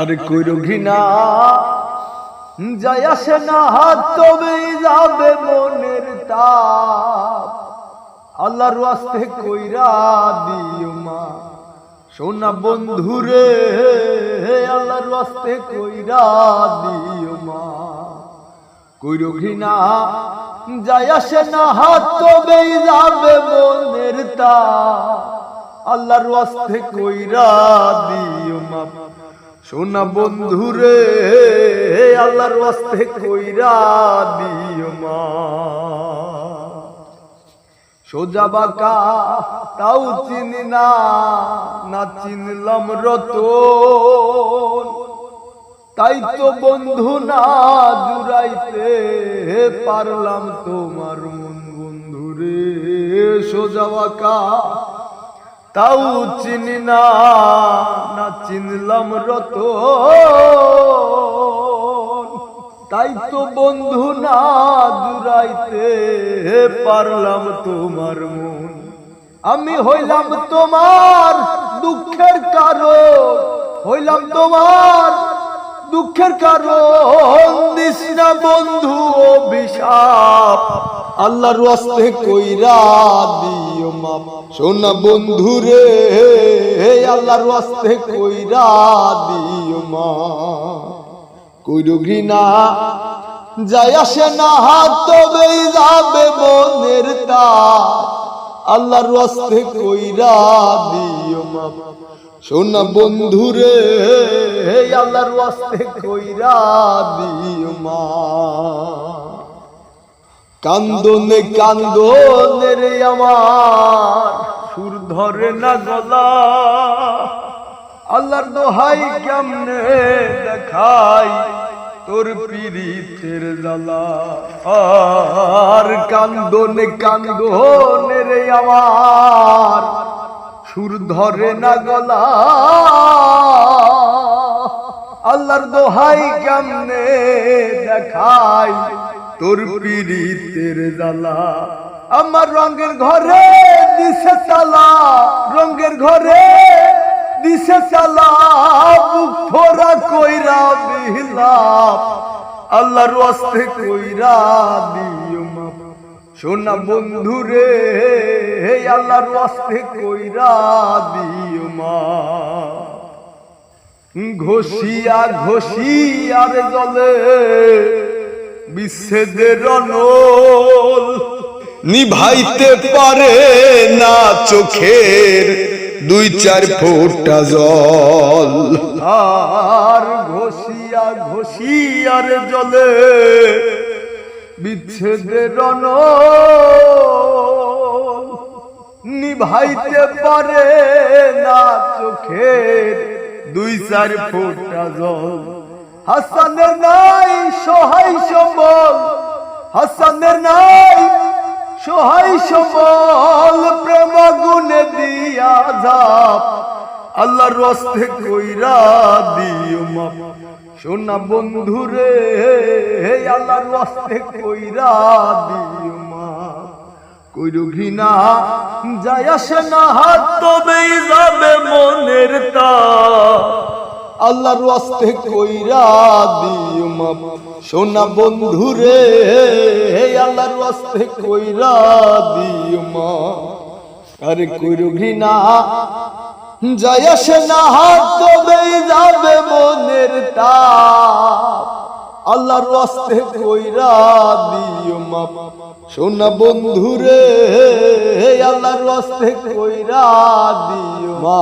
আর কইর ঘৃণা যায় আসে না হাত তবেই যাবে মনের তাপ। আল্লাহর ওয়াস্তে কইরা দিও মা। সোনা বন্ধুরে আল্লাহর ওয়াস্তে কইরা দিও মা। কইর ঘৃণা যায় আসে না হাত তবেই যাবে মনের তাপ। আল্লাহর ওয়াস্তে কইরা দিও মা। সোনা বন্ধুরে, আল্লাহর ওয়াস্তে কইরা দিও মা। সোজা বাঁকা, তাও চিনি না না চিনলাম রত তাই তো বন্ধু না জুড়াইতে পারলাম তোমার মন বন্ধুরে। সোজা বাঁকা তাও চিনি না না চিনলাম রত তাই তো বন্ধু না দূরাইতে পারলাম তোমার মন। আমি হইলাম তোমার দুঃখের কারণ, হইলাম তোমার দুঃখের কারণ দিস না বন্ধু অভিশাপ আল্লাহর ওয়াস্তে কইরা দিও মাপ। সোনা বন্ধু রে, হে আল্লাহর ওয়াস্তে কইরা দিও মা কইর ঘৃণা যায় আসে না হাত, তবেই যাবে মনের তা আল্লাহর ওয়াস্তে কইরা দিও মা সোনা বন্ধু রে আল্লাহর ওয়াস্তে কইরা দিও মা। কান্দনে কান্দনে রে আমার, সুর ধরে না গলা। আল্লাহর দোহাই কেমনে দেখাই তোর পিরিতের জ্বালা। আর কান্দনে কান্দনে রে আমার সুর ধরে না গলা। আল্লাহর দোহাই কেমনে দেখাই তোর পিরিতের জ্বালা। আমার রঙের ঘরে দিশে তালা রঙের ঘরে দিশে ভরা কইরা বিহিলাম আল্লাহর ওয়াস্তে কইরা দিও মাপ সোনা বন্ধু রে, হে আল্লাহর ওয়াস্তে কইরা দিও মা। ঘষিয়া ঘষিয়ার জলে বিচ্ছেদের অনল নিভাইতে পারে না চোখের দুই চার ফোঁটা জল। আর ঘষিয়া ঘষিয়ার জলে বিচ্ছেদের অনল নিভাইতে পারে না চোখের দুই চার ফোঁটা জল। হাসানের নাই সহায় সম্বল, হাসানের নাই সহায় সম্বল প্রেম গুনে দিয়া যাপ আল্লাহর রস্তে কইরা দিও মাপ সোনা বন্ধু রে আল্লাহর রস্তে কইরা দিও কইর ঘৃণা, যায় আসে না হাত, তবেই যাবে মনের তা আল্লাহর ওয়াস্তে কইরা দিও মাপ সোনা বন্ধু রে আল্লাহর ওয়াস্তে কইরা দিও মাপ আরে কইর ঘৃণা যায় আসে না, হাত তবেই যাবে মনের তা আল্লাহর ওয়াস্তে কইরা দিও মাপ। সোনা বন্ধু রে আল্লাহর ওয়াস্তে কইরা দিও মা